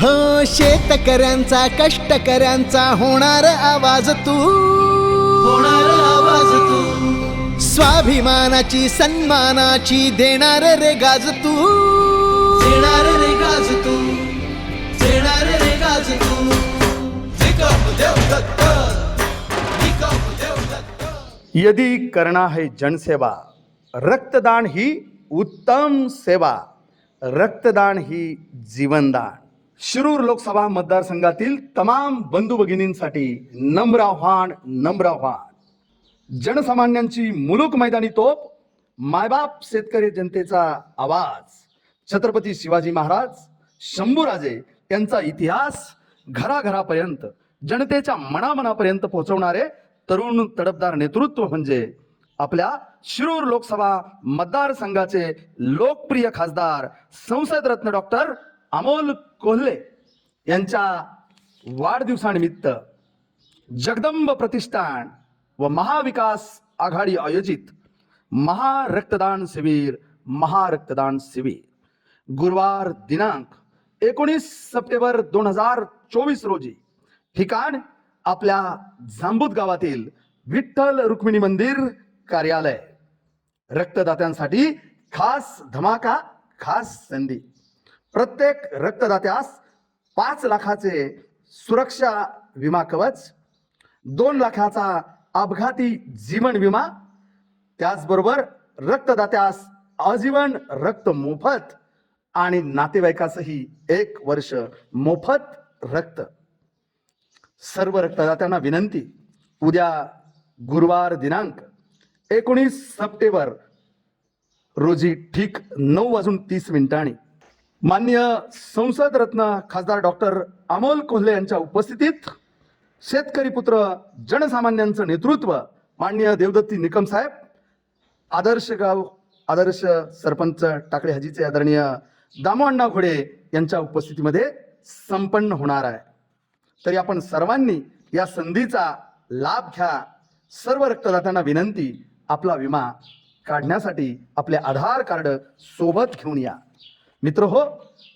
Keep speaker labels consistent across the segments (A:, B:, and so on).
A: हो शेतकऱ्यांचा कष्टकऱ्यांचा होणार आवाज तू. होणार आवाज तू. स्वाभिमानाची सन्मानाची देणार रे गाज तू. देणार रे गाज तू. देणार रे गाज तू.
B: यदि करना है जनसेवा रक्तदान ही उत्तम सेवा रक्तदान ही जीवनदान। शिरूर लोकसभा मतदारसंघातील तमाम बंधू भगिनींसाठी नम्र आव्हान नम्र आव्हान. जनसामान्यांची मुलूक मैदानी तोप मायबाप शेतकरी जनतेचा आवाज. छत्रपती शिवाजी महाराज शंभूराजे यांचा इतिहास घराघरापर्यंत जनतेच्या मनामनापर्यंत पोहोचवणारे तरुण तडपदार नेतृत्व म्हणजे आपल्या शिरूर लोकसभा मतदारसंघाचे लोकप्रिय खासदार संसद रत्न डॉक्टर अमोल कोल्हे यांच्या वाढदिवसानिमित्त जगदंब प्रतिष्ठान व महाविकास आघाडी आयोजित महारक्तदान शिबिर महारक्तदान शिबिर. गुरुवार दिनांक एकोणीस सप्टेंबर दोन हजार चोवीस रोजी ठिकाण आपल्या जांबूत गावातील विठ्ठल रुक्मिणी मंदिर कार्यालय. रक्तदात्यांसाठी खास धमाका खास संधी. प्रत्येक रक्तदात्यास पाच लाखाचे सुरक्षा विमा कवच दोन लाखाचा अपघाती जीवन विमा त्याचबरोबर रक्तदात्यास आजीवन रक्त मोफत आणि नातेवाईकासही एक वर्ष मोफत रक्त. सर्व रक्तदात्यांना विनंती उद्या गुरुवार दिनांक एकोणीस सप्टेंबर रोजी ठीक नऊ वाजून तीस मिनिटांनी. मान्य संसद रत्न खासदार डॉक्टर अमोल कोल्हे यांच्या उपस्थितीत शेतकरी पुत्र जनसामान्यांचं नेतृत्व मान्य देवदत्ती निकम साहेब आदर्श गाव आदर्श सरपंच टाकळे हजीचे आदरणीय दामो अण्णा घोडे यांच्या उपस्थितीमध्ये संपन्न होणार आहे. तरी आपण सर्वांनी या संधीचा लाभ घ्या. सर्व रक्तदात्यांना विनंती आपला विमा काढण्यासाठी आपले आधार कार्ड सोबत घेऊन या. मित्र हो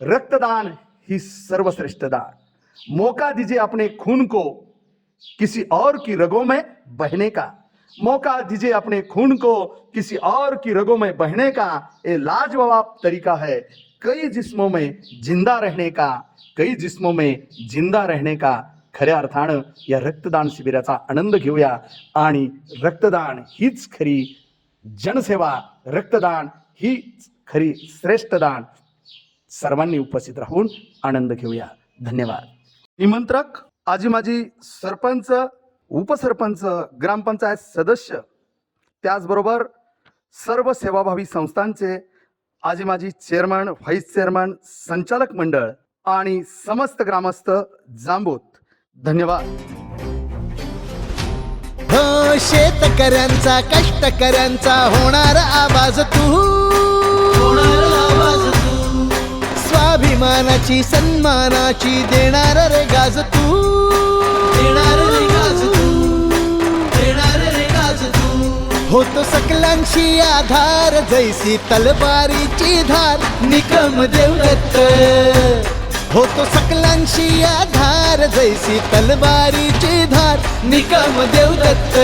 B: रक्तदान ही सर्वश्रेष्ठ दान. मौका दीजिए अपने खून को किसी और की रगों में बहने का. मौका दीजिए अपने खून को किसी और की रगों में बहने का. ये लाजवाब तरीका है कई जिस्मों में जिंदा रहने का कई जिस्मों में जिंदा रहने का. खऱ्या अर्थानं या रक्तदान शिबिराचा आनंद घेऊया. आणि रक्तदान हीच खरी जनसेवा. रक्तदान ही खरी श्रेष्ठ दान. सर्वांनी उपस्थित राहून आनंद घेऊया. धन्यवाद. निमंत्रक आजी माजी सरपंच उपसरपंच ग्रामपंचायत सदस्य त्याचबरोबर सर्व सेवाभावी संस्थांचे आजी माजी चेअरमन व्हाईस चेअरमन संचालक मंडळ आणि समस्त ग्रामस्थ जांबूत. धन्यवाद.
A: हो शेतकऱ्यांचा कष्टकऱ्यांचा होणार आवाज तू. होणार आवाज तू अभिमानाची सन्मानाची देणार रे गाज तू. देणार रे गाज तू. देणार रे गाज तू. होतो सकलांशी आधार जैसी तलवारीची धार निकम देवदत्त. होतो सकलांशी आधार जैसी तलवारीची धार निकम देवदत्त.